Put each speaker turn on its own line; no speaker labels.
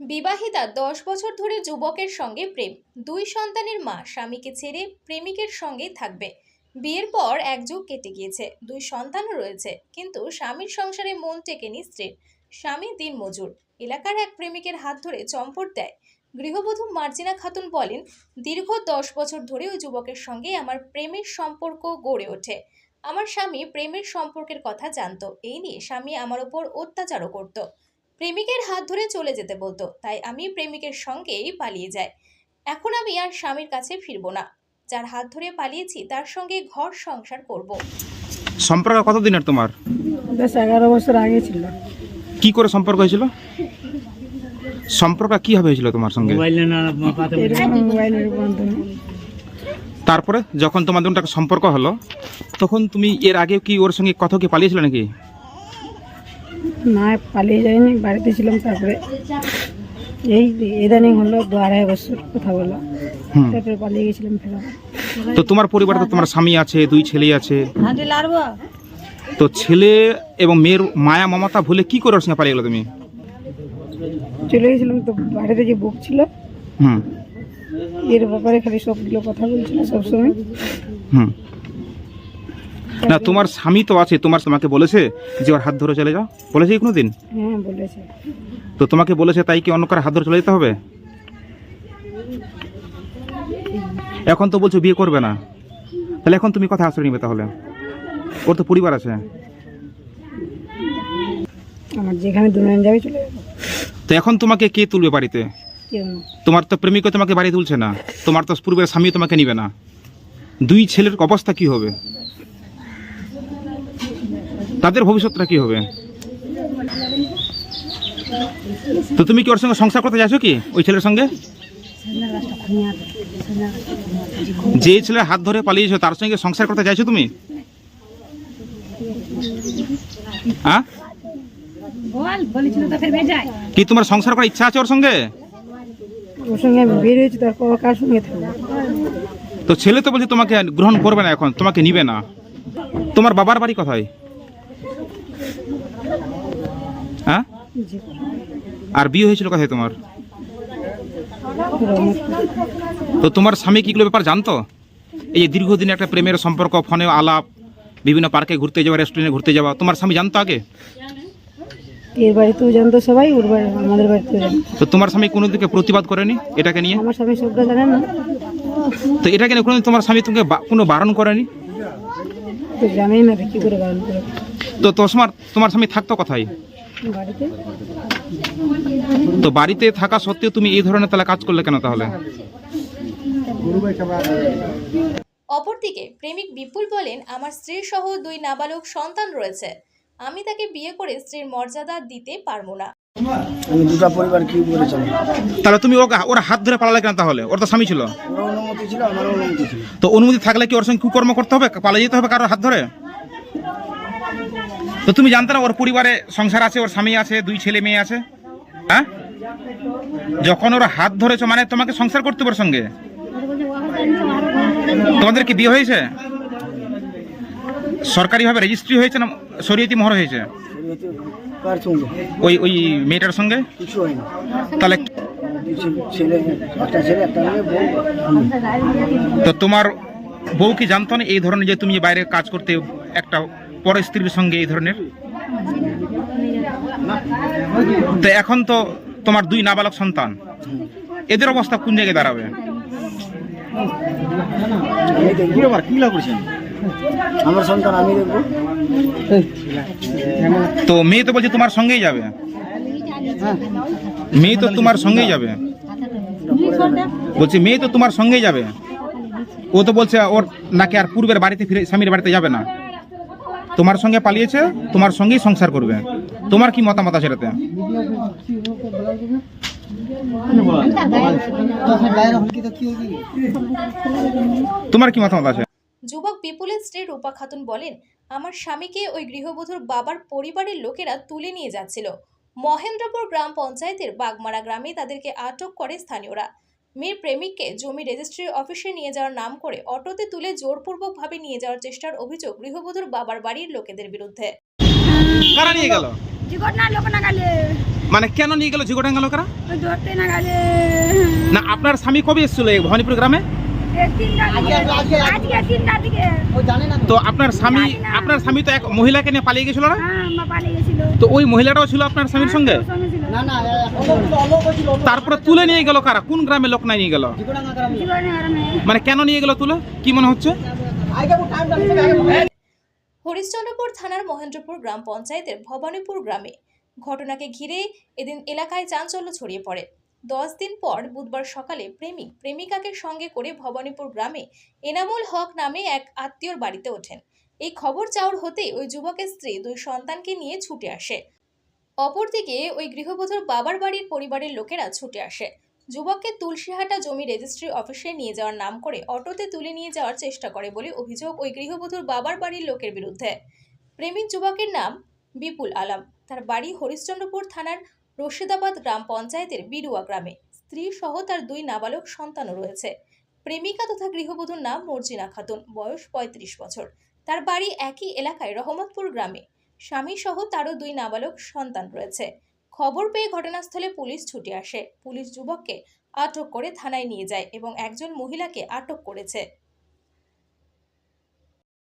বিবাহিতা দশ বছর ধরে যুবকের সঙ্গে প্রেম। দুই সন্তানের মা স্বামীকে ছেড়ে প্রেমিকের সঙ্গেই থাকবে। বিয়ের পর এক যুগ কেটে গিয়েছে। দুই সন্তানও রয়েছে, কিন্তু স্বামীর সংসারে মন টেকেনি স্ত্রীর। স্বামী দিন মজুর। এলাকার এক প্রেমিকের হাত ধরে চম্পট দেয়। গৃহবধূ মার্জিনা খাতুন বলেন, দীর্ঘ দশ বছর ধরে ওই যুবকের সঙ্গে আমার প্রেমের সম্পর্ক গড়ে ওঠে। আমার স্বামী প্রেমের সম্পর্কের কথা জানতো। এই নিয়ে স্বামী আমার ওপর অত্যাচারও করতো। প্রেমিকের হাত ধরে চলে যেতে বলতো তাই আমি প্রেমিকের সঙ্গেই পালিয়ে যাই। এখন আমি আর স্বামীর কাছে ফিরবো না। যার হাত ধরে পালিয়েছি তার সঙ্গে ঘর সংসার করব।
সম্পর্ক কতদিনের তোমার?
বেশ এগারো বছর আগে ছিল।
কি করে সম্পর্ক হয়েছিল? সম্পর্ক কি হবে হয়েছিল তোমার সঙ্গে? তারপরে যখন তোমাদের সম্পর্ক হলো তখন তুমি এর আগে কি ওর সঙ্গে কথা কি পালিয়েছিল নাকি?
না পালিয়ে যায়নি বাড়িতে ছিলাম তারপরে। এই ইদানিং হলো দু আড়াই বছর কথা বলা। তারপরে পালিয়ে গেছিলাম ফেরা
তো তোমার পরিবারে তো তোমার স্বামী আছে দুই ছেলে আছে। তো ছেলে এবং মেয়ের মায়া মমতা ভুলে কি করে ওর সঙ্গে পালিয়ে গেলো তুমি?
চলে গেছিলাম তো বাড়িতে যে বুক ছিল
হুম।
এর ব্যাপারে খালি সবগুলো কথা বলছিল সবসময়।
হুম। না তোমার স্বামী তো আছে তোমার তোমাকে বলেছে যে ওর হাত ধরে চলে যাও। বলেছে কোনো দিন
হ্যাঁ বলেছে।
তো তোমাকে বলেছে তাই কি অন্য কার হাত ধরে চলে যেতে হবে? এখন তো বলছো বিয়ে করবে না। তাহলে এখন তুমি কথা আশ্রয় নিবে তাহলে। ওর তো পরিবার আছে।
আমার যেখানে দুনিয়া যাবে চলে
তো এখন তোমাকে কে তুলবে বাড়িতে? তোমার তো প্রেমিকও তোমাকে বাড়ি তুলছে না। তোমার তো পূর্বের স্বামী তোমাকে নিবে না। দুই ছেলের অবস্থা কি হবে? তাদের ভবিষ্যৎটা কি হবে? তো তুমি কি ওর সঙ্গে সংসার করতে চাইছো কি? ওই ছেলের সঙ্গে? যে ছেলে হাত ধরে পালিয়েছো তার সঙ্গে সংসার করতে চাইছো তুমি? হ্যাঁ? কি তোমার সংসার করার ইচ্ছা আছে ওর সঙ্গে?
ওর সঙ্গে বের হয়েছি তারপর কার সঙ্গে থাকব?
তো ছেলে তো বলছে তোমাকে গ্রহণ করবে না এখন তোমাকে নিবে না। তোমার বাবার বাড়ি কোথায়? হ্যাঁ? আর বিয়ে হয়েছিল কোথায় তোমার? তো তোমার স্বামী কিগুলো ব্যাপার জানতো? এই যে দীর্ঘদিন একটা প্রেমের সম্পর্ক ফোনে আলাপ বিভিন্ন পার্কে ঘুরতে যাওয়া রেস্টুরেন্টে ঘুরতে যাওয়া তোমার স্বামী জানতো আগে?
এর বাড়িতেও জানতো সবাই ওর বাড়ি আমাদের বাড়িতেও জানতো।
তো তোমার স্বামী কোনো দিকে প্রতিবাদ করেনি এটাকে নিয়ে?
আমার স্বামী সবটা জানে না।
তো এটাকে নিয়ে কোনো তোমার স্বামী তোমাকে কোনো বারণ করেনি?
তো জানেই না কি করে বারণ করে
তো তোমার তোমার স্বামী থাকতো কোথায়? তো বাড়িতে থাকা সত্ত্বেও তুমি এই ধরনের তাহলে কাজ করলে কেন তাহলে?
অপরদিকে প্রেমিক বিপুল বলেন আমার স্ত্রী সহ দুই নাবালক সন্তান রয়েছে। আমি তাকে বিয়ে করে স্ত্রীর মর্যাদা দিতে পারব না।
আমি দুটা পরিবার কি করে
তাহলে তুমি ওকে ওর হাত ধরে পালালে কেন তাহলে? ওর তো স্বামী ছিল।
ওর অনুমতি ছিল আমারও অনুমতি ছিল।
তো অনুমতি থাকলে কি ওর সঙ্গে কুকর্ম করতে হবে? পালিয়ে যেতে হবে কারোর হাত ধরে? তো তুমি জানতে না, ওর পরিবারে সংসার আছে, ওর স্বামী আছে, দুই ছেলে মেয়ে আছে? হ্যাঁ? যখন ওর হাত ধরেছো মানে তোমাকে সংসার করতে ওর সঙ্গে? তোমাদের কি বিয়ে হয়েছে? সরকারিভাবে রেজিস্ট্রি হয়েছে না, শরীয়তি মোহর হয়েছে? ওই ওই মেয়েটার সঙ্গে? তাহলে। তো তোমার বউ কি জানতো না এই ধরনের যে তুমি বাইরে কাজ করতে একটা পর স্ত্রীর সঙ্গে এই ধরনের? তো এখন তো তোমার দুই নাবালক সন্তান। এদের অবস্থা কোন জায়গায় দাঁড়াবে?
আমি আমার সন্তান আমি
তো মেয়ে তো বলছে তোমার সঙ্গেই যাবে। মেয়ে তো তোমার সঙ্গেই যাবে। বলছি মেয়ে তো তোমার সঙ্গেই যাবে। ও তো বলছে ওর নাকি আর পূর্বের বাড়িতে ফিরে স্বামীর বাড়িতে যাবে না। তোমার সঙ্গে পালিয়েছে, তোমার সঙ্গেই সংসার করবে। তোমার কি মতামত আছে এটাতে? তোমার কি মতামত আছে?
যুবক বিপুলের স্ত্রী রূপা খাতুন বলেন, আমার স্বামীকে ওই গৃহবধূর বাবার পরিবারের লোকেরা তুলে নিয়ে যাচ্ছিল। মহেন্দ্রপুর গ্রাম পঞ্চায়েতের বাগমারা গ্রামে তাদেরকে আটক করে স্থানীয়রা। মেয়ের প্রেমিককে জমি রেজিস্ট্রি অফিসে নিয়ে যাওয়ার নাম করে অটোতে তুলে জোরপূর্বকভাবে নিয়ে যাওয়ার চেষ্টার অভিযোগ গৃহবধূর বাবার বাড়ির লোকেদের বিরুদ্ধে।
কারা নিয়ে গেল? মানে কেন নিয়ে গেল
ধরতে না গেলে।
না আপনার স্বামী কবে এসেছিল ভবানীপুর গ্রামে? তো। আপনার স্বামী আপনার স্বামী তো এক মহিলাকে নিয়ে পালিয়ে গেছিল না?
হ্যাঁ মা পালিয়ে গেছিল।
তো ওই মহিলাটাও ছিল আপনার স্বামীর সঙ্গে?
ওর সঙ্গে
তারপরে তুলে নিয়ে গেল কারা? কোন গ্রামের লোক নাই নিয়ে গেল? মানে কেন নিয়ে গেল তুলে? কি মনে হচ্ছে?
হরিশ্চন্দ্রপুর থানার মহেন্দ্রপুর গ্রাম পঞ্চায়েতের ভবানীপুর গ্রামে ঘটনাকে ঘিরে এদিন এলাকায় চাঞ্চল্য ছড়িয়ে পড়ে। দশ দিন পর বুধবার সকালে প্রেমিক প্রেমিকাকে সঙ্গে করে ভবানীপুর গ্রামে এনামুল হক নামে এক আত্মীয়র বাড়িতে ওঠেন। এই খবর চাউর হতেই ওই যুবকের স্ত্রী দুই সন্তানকে নিয়ে ছুটে আসে। অপরদিকে ওই গৃহবধূর বাবার বাড়ির পরিবারের লোকেরা ছুটে আসে। যুবককে তুলসীহাটা জমি রেজিস্ট্রি অফিসে নিয়ে যাওয়ার নাম করে অটোতে তুলে নিয়ে যাওয়ার চেষ্টা করে বলে অভিযোগ ওই গৃহবধূর বাবার বাড়ির লোকের বিরুদ্ধে। প্রেমিক যুবকের নাম বিপুল আলম। তার বাড়ি হরিশ্চন্দ্রপুর থানার রশিদাবাদ গ্রাম পঞ্চায়েতের বিরুয়া গ্রামে। স্ত্রী সহ তার দুই নাবালক সন্তানও রয়েছে। প্রেমিকা তথা গৃহবধূর নাম মর্জিনা খাতুন। বয়স পঁয়ত্রিশ বছর। তার বাড়ি একই এলাকায় রহমতপুর গ্রামে। স্বামী সহ তারও দুই নাবালক সন্তান রয়েছে। খবর পেয়ে ঘটনাস্থলে পুলিশ ছুটে আসে। পুলিশ যুবককে আটক করে থানায় নিয়ে যায় এবং একজন মহিলাকে আটক করেছে।